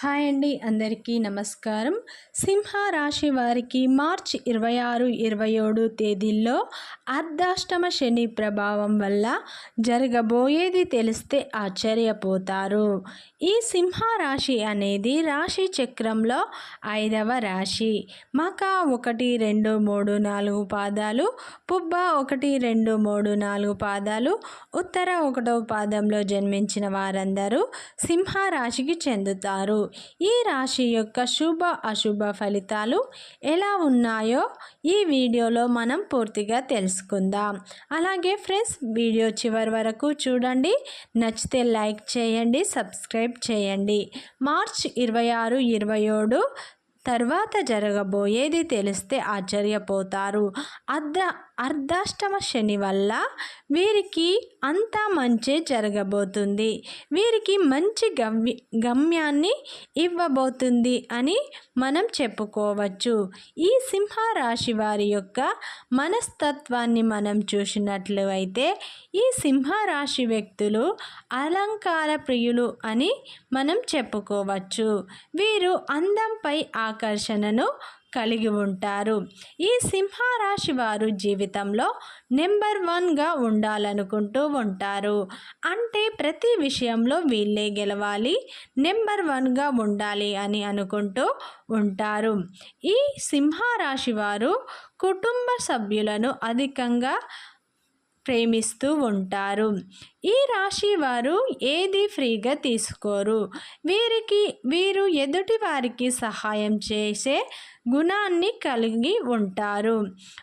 Hi అండి అందరికీ నమస్కారం. సింహ రాశి వారికి మార్చ్ ఇరవై ఆరు ఇరవై ఏడు తేదీల్లో అర్ధాష్టమ శని ప్రభావం వల్ల జరగబోయేది తెలిస్తే ఆశ్చర్యపోతారు. ఈ సింహ రాశి అనేది రాశి చక్రంలో ఐదవ రాశి. మక ఒకటి రెండు మూడు నాలుగు పాదాలు పుబ్బ ఒకటి రెండు మూడు నాలుగు పాదాలు ఉత్తర ఒకటో పాదంలో జన్మించిన వారందరూ సింహ రాశికి చెందుతారు. ఈ రాశి యొక్క శుభ అశుభ ఫలితాలు ఎలా ఉన్నాయో ఈ వీడియోలో మనం పూర్తిగా తెలుసుకుందాం. అలాగే ఫ్రెండ్స్ వీడియో చివరి వరకు చూడండి. నచ్చితే లైక్ చేయండి సబ్స్క్రైబ్ చేయండి. మార్చ్ ఇరవై ఆరు ఇరవై ఏడు తర్వాత జరగబోయేది తెలిస్తే ఆశ్చర్యపోతారు. అద్ర అర్ధాష్టమ శని వల్ల వీరికి అంతా మంచి జరగబోతుంది. వీరికి మంచి గమ్య గమ్యాన్ని ఇవ్వబోతుంది అని మనం చెప్పుకోవచ్చు. ఈ సింహరాశి వారి యొక్క మనస్తత్వాన్ని మనం చూసినట్లు అయితే ఈ సింహరాశి వ్యక్తులు అలంకార ప్రియులు అని మనం చెప్పుకోవచ్చు. వీరు అందంపై ఆకర్షణను కలిగి ఉంటారు. ఈ సింహరాశి వారు జీవితంలో నెంబర్ వన్గా ఉండాలనుకుంటూ ఉంటారు. అంటే ప్రతి విషయంలో వీళ్ళే గెలవాలి నెంబర్ వన్గా ఉండాలి అని అనుకుంటూ ఉంటారు. ఈ సింహరాశి వారు కుటుంబ సభ్యులను అధికంగా ప్రేమిస్తూ ఉంటారు. ఈ రాశి వారు ఏది ఫ్రీగా తీసుకోరు. వీరికి వీరు ఎదుటి వారికి సహాయం చేసే గుణాన్ని కలిగి ఉంటారు.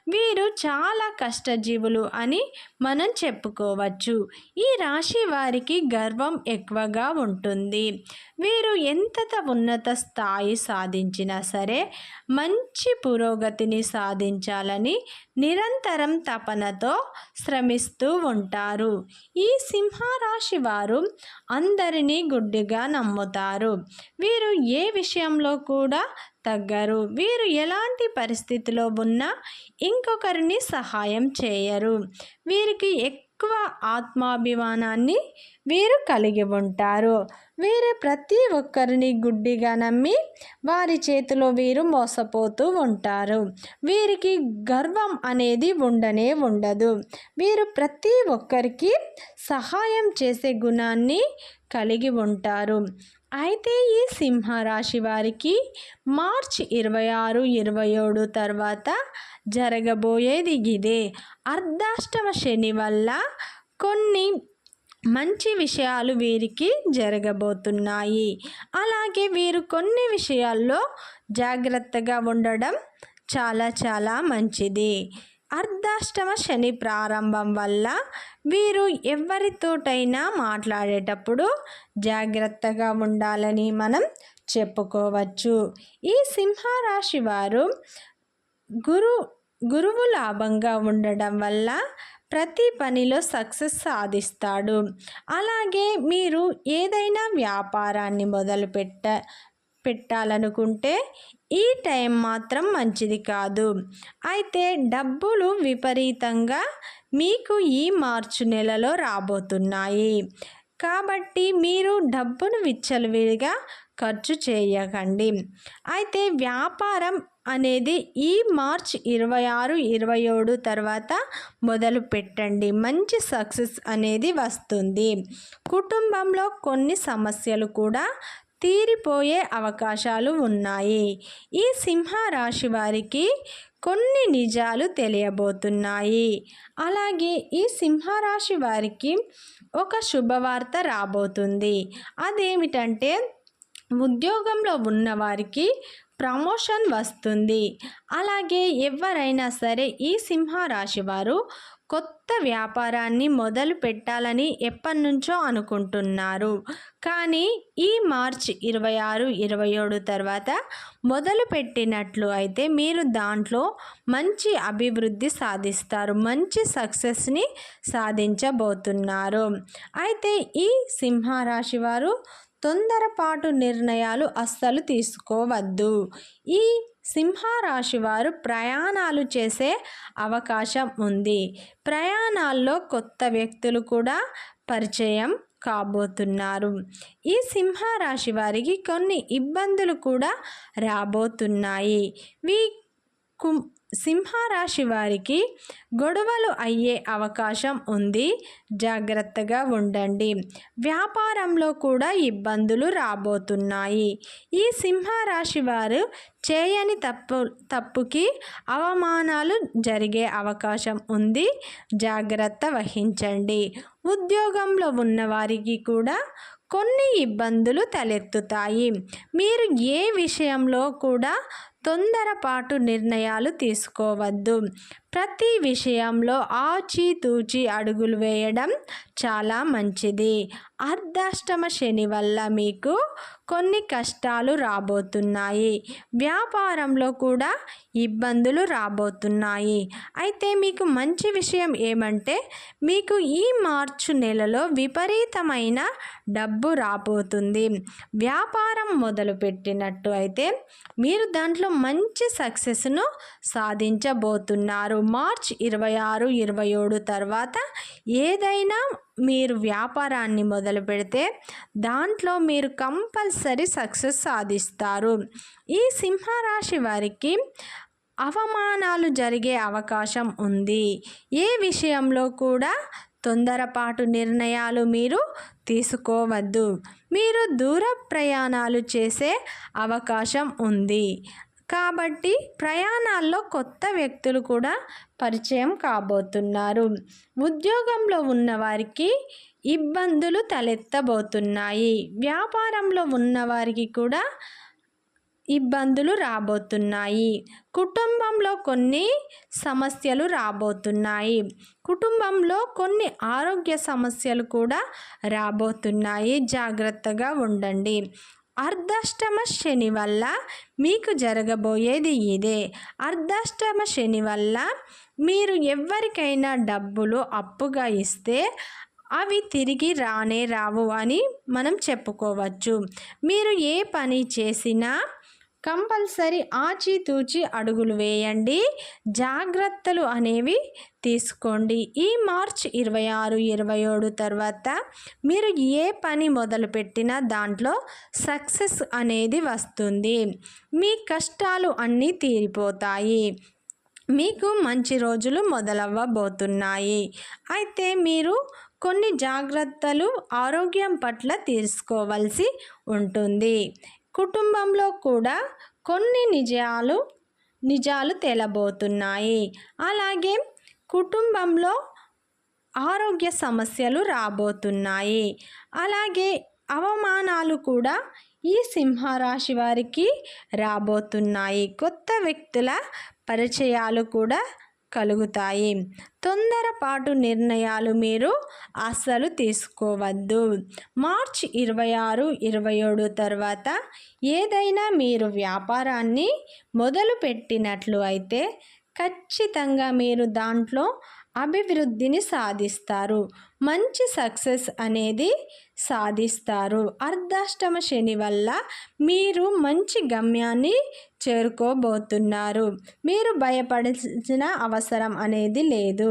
వీరు చాలా కష్టజీవులు అని మనం చెప్పుకోవచ్చు. ఈ రాశి వారికి గర్వం ఎక్కువగా ఉంటుంది. వీరు ఎంత ఉన్నత స్థాయి సాధించినా సరే మంచి పురోగతిని సాధించాలని నిరంతరం తపనతో శ్రమిస్తూ ఉంటారు. ఈ సింహరాశి వారు అందరినీ గుడ్డిగా నమ్ముతారు. వీరు ఏ విషయంలో కూడా తగ్గరు. వీరు ఎలాంటి పరిస్థితిలో ఉన్నా ఇంకొకరిని సహాయం చేయరు. వీరికి ఎక్కువ ఆత్మాభిమానాన్ని వీరు కలిగి ఉంటారు. వీరు ప్రతి ఒక్కరిని గుడ్డిగా నమ్మి వారి చేతిలో వీరు మోసపోతూ ఉంటారు. వీరికి గర్వం అనేది ఉండనే ఉండదు. వీరు ప్రతి ఒక్కరికి సహాయం చేసే గుణాన్ని కలిగి ఉంటారు. అయితే ఈ సింహరాశి వారికి మార్చ్ ఇరవై ఆరు ఇరవై ఏడు తర్వాత జరగబోయేది ఇదే. అర్ధాష్టమ శని వల్ల కొన్ని మంచి విషయాలు వీరికి జరగబోతున్నాయి. అలాగే వీరు కొన్ని విషయాల్లో జాగ్రత్తగా ఉండడం చాలా చాలా మంచిది. అర్ధాష్టమ శని ప్రారంభం వల్ల వీరు ఎవరితోటైనా మాట్లాడేటప్పుడు జాగ్రత్తగా ఉండాలని మనం చెప్పుకోవచ్చు. ఈ సింహరాశి వారు గురు గురువు లాభంగా ఉండడం వల్ల ప్రతి పనిలో సక్సెస్ సాధిస్తాడు. అలాగే మీరు ఏదైనా వ్యాపారాన్ని మొదలుపెట్ట పెట్టాలనుకుంటే ఈ టైం మాత్రం మంచిది కాదు. అయితే డబ్బులు విపరీతంగా మీకు ఈ మార్చి నెలలో రాబోతున్నాయి. కాబట్టి మీరు డబ్బును విచ్చలవిడిగా ఖర్చు చేయకండి. అయితే వ్యాపారం అనేది ఈ మార్చ్ ఇరవై ఆరు ఇరవై ఏడు తర్వాత మొదలు పెట్టండి. మంచి సక్సెస్ అనేది వస్తుంది. కుటుంబంలో కొన్ని సమస్యలు కూడా తీరిపోయే అవకాశాలు ఉన్నాయి. ఈ సింహ రాశి వారికి కొన్ని నిజాలు తెలియబోతున్నాయి. అలాగే ఈ సింహరాశి వారికి ఒక శుభవార్త రాబోతుంది. అదేమిటంటే ఉద్యోగంలో ఉన్నవారికి ప్రమోషన్ వస్తుంది. అలాగే ఎవరైనా సరే ఈ సింహరాశి వారు కొత్త వ్యాపారాన్ని మొదలు పెట్టాలని ఎప్పటి నుంచో అనుకుంటున్నారు. కానీ ఈ మార్చ్ ఇరవై ఆరు ఇరవై ఏడు తర్వాత మొదలు పెట్టినట్లు అయితే మీరు దాంట్లో మంచి అభివృద్ధి సాధిస్తారు. మంచి సక్సెస్ని సాధించబోతున్నారు. అయితే ఈ సింహరాశి వారు తొందరపాటు నిర్ణయాలు అస్సలు తీసుకోవద్దు. ఈ సింహరాశి వారు ప్రయాణాలు చేసే అవకాశం ఉంది. ప్రయాణాల్లో కొత్త వ్యక్తులు కూడా పరిచయం కాబోతున్నారు. ఈ సింహరాశి వారికి కొన్ని ఇబ్బందులు కూడా రాబోతున్నాయి. వీ కు సింహరాశి వారికి గొడవలు అయ్యే అవకాశం ఉంది. జాగ్రత్తగా ఉండండి. వ్యాపారంలో కూడా ఇబ్బందులు రాబోతున్నాయి. ఈ సింహరాశి వారు చేయని తప్పు తప్పుకి అవమానాలు జరిగే అవకాశం ఉంది. జాగ్రత్త వహించండి. ఉద్యోగంలో ఉన్నవారికి కూడా కొన్ని ఇబ్బందులు తలెత్తుతాయి. మీరు ఏ విషయంలో కూడా తొందరపాటు నిర్ణయాలు తీసుకోవద్దు. ప్రతి విషయంలో ఆచితూచి అడుగులు వేయడం చాలా మంచిది. అర్ధాష్టమ శని వల్ల మీకు కొన్ని కష్టాలు రాబోతున్నాయి. వ్యాపారంలో కూడా ఇబ్బందులు రాబోతున్నాయి. అయితే మీకు మంచి విషయం ఏమంటే మీకు ఈ మార్చు నెలలో విపరీతమైన డబ్బు రాబోతుంది. వ్యాపారం మొదలుపెట్టినట్టు అయితే మీరు దాంట్లో మంచి సక్సెస్ను సాధించబోతున్నారు. మార్చ్ ఇరవై ఆరు ఇరవై ఏడు తర్వాత ఏదైనా మీరు వ్యాపారాన్ని మొదలు పెడితే దాంట్లో మీరు కంపల్సరీ సక్సెస్ సాధిస్తారు. ఈ సింహరాశి వారికి అవమానాలు జరిగే అవకాశం ఉంది. ఏ విషయంలో కూడా తొందరపాటు నిర్ణయాలు మీరు తీసుకోవద్దు. మీరు దూర ప్రయాణాలు చేసే అవకాశం ఉంది. కాబట్టి ప్రయాణాల్లో కొత్త వ్యక్తులు కూడా పరిచయం కాబోతున్నారు. ఉద్యోగంలో ఉన్నవారికి ఇబ్బందులు తలెత్తబోతున్నాయి. వ్యాపారంలో ఉన్నవారికి కూడా ఇబ్బందులు రాబోతున్నాయి. కుటుంబంలో కొన్ని సమస్యలు రాబోతున్నాయి. కుటుంబంలో కొన్ని ఆరోగ్య సమస్యలు కూడా రాబోతున్నాయి. జాగ్రత్తగా ఉండండి. అర్ధాష్టమ శని వల్ల మీకు జరగబోయేది ఇదే. అర్ధాష్టమ శని వల్ల మీరు ఎవరికైనా డబ్బులు అప్పుగా ఇస్తే అవి తిరిగి రానే రావు అని మనం చెప్పుకోవచ్చు. మీరు ఏ పని చేసినా కంపల్సరీ ఆచితూచి అడుగులు వేయండి. జాగ్రత్తలు అనేవి తీసుకోండి. ఈ మార్చ్ ఇరవై ఆరు ఇరవై ఏడు తర్వాత మీరు ఏ పని మొదలుపెట్టినా దాంట్లో సక్సెస్ అనేది వస్తుంది. మీ కష్టాలు అన్నీ తీరిపోతాయి. మీకు మంచి రోజులు మొదలవ్వబోతున్నాయి. అయితే మీరు కొన్ని జాగ్రత్తలు ఆరోగ్యం పట్ల తీసుకోవాల్సి ఉంటుంది. కుటుంబంలో కూడా కొన్ని నిజాలు నిజాలు తేలబోతున్నాయి. అలాగే కుటుంబంలో ఆరోగ్య సమస్యలు రాబోతున్నాయి. అలాగే అవమానాలు కూడా ఈ సింహరాశి వారికి రాబోతున్నాయి. కొత్త వ్యక్తుల పరిచయాలు కూడా కలుగుతాయి. తొందరపాటు నిర్ణయాలు మీరు అస్సలు తీసుకోవద్దు. మార్చ్ ఇరవై ఆరు ఇరవై ఏడు తర్వాత ఏదైనా మీరు వ్యాపారాన్ని మొదలు పెట్టినట్లు అయితే ఖచ్చితంగా మీరు దాంట్లో అభివృద్ధిని సాధిస్తారు. మంచి సక్సెస్ అనేది సాధిస్తారు. అర్ధాష్టమ శని వల్ల మీరు మంచి గమ్యాన్ని చేరుకోబోతున్నారు. మీరు భయపడాల్సిన అవసరం అనేది లేదు.